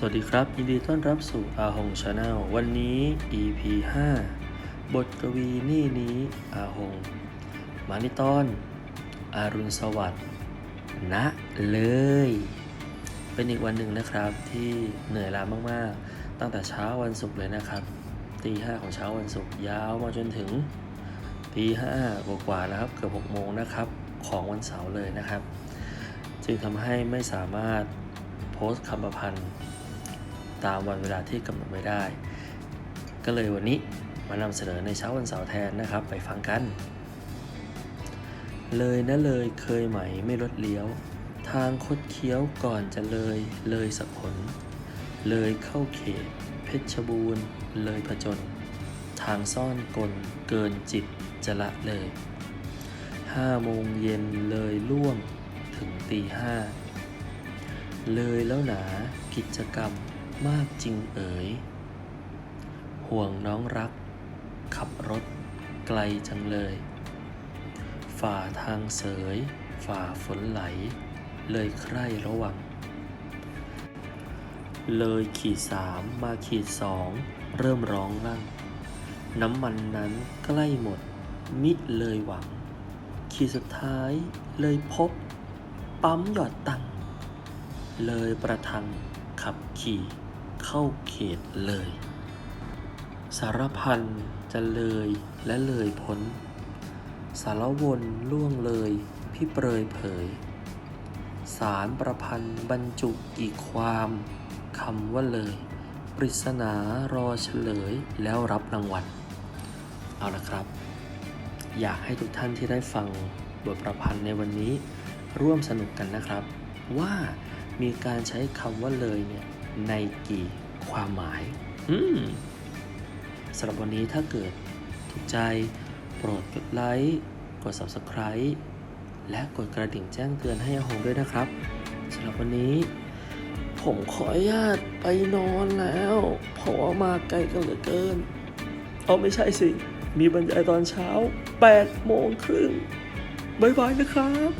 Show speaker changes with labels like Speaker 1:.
Speaker 1: สวัสดีครับยินดีต้อนรับสู่อาหงชาแนลวันนี้ EP 5 บทกวีนี่นี้อาหง มานิตอนอารุณสวัสดิ์นะเลย เป็นอีกวันหนึ่งนะครับที่เหนื่อยล้ามากๆ ตั้งแต่เช้าวันศุกร์เลยนะครับตีห้าของเช้าวันศุกร์ยาวมาจนถึงตีห้ากว่าๆแล้วครับเกือบหกโมงนะครับของวันเสาร์เลยนะครับ จึงทำให้ไม่สามารถโพสต์คำประพันธ์ ตามวันเวลาที่กำหนดไว้ได้ ก็เลยวันนี้มานำเสนอในเช้าวันเสาร์แทนนะครับ ไปฟังกัน เลยนะเลยเคยไหมไม่ลดเลี้ยว ทางคดเคี้ยวก่อนจะเลยเลยสักผล เลยเข้าเขต เพชรบูรณ์ เลยผจญทางซ่อนกลเกินจิตจะละเลยห้าโมงเย็นเลยล่วงถึงตีห้าเลยแล้วหนากิจกรรม มากจริงเอ๋ย ห่วงน้องรัก ขับรถไกลจังเลย ฝ่าทางเสย ฝ่าฝนไหล เลยใคร่ระวัง เลยขีดสามมาขีดสองเริ่มร้องลั่นน้ำมันนั้นใกล้หมด มิดเลยหวัง ขีดสุดท้ายเลยพบ ปั๊มหยอดตัง เลยประทังขับขี่ เข้าเขตเลย สารพันจะเลยและเลยพ้น สารวนล่วงเลยพี่เปรยเผย สารประพันธ์บรรจุกี่ความคำว่าเลย ปริศนารอเฉลยแล้วรับรางวัล เอาละครับ อยากให้ทุกท่านที่ได้ฟังบทประพันธ์ในวันนี้ร่วมสนุกกันนะครับ ว่ามีการใช้คำว่าเลยเนี่ย ในกี่ความหมายอืมสำหรับวันนี้ถ้าเกิดถูกใจโปรดกดไลค์กด Subscribe และกดกระดิ่งแจ้งเตือนให้อาหงด้วยนะครับสำหรับวันนี้ ผมขออนุญาตไปนอนแล้ว เพราะว่ามาไกลกันเหลือเกินเอาไม่ใช่สิ มีบรรยายตอนเช้า8โมงครึ่งบ๊ายบายนะครับ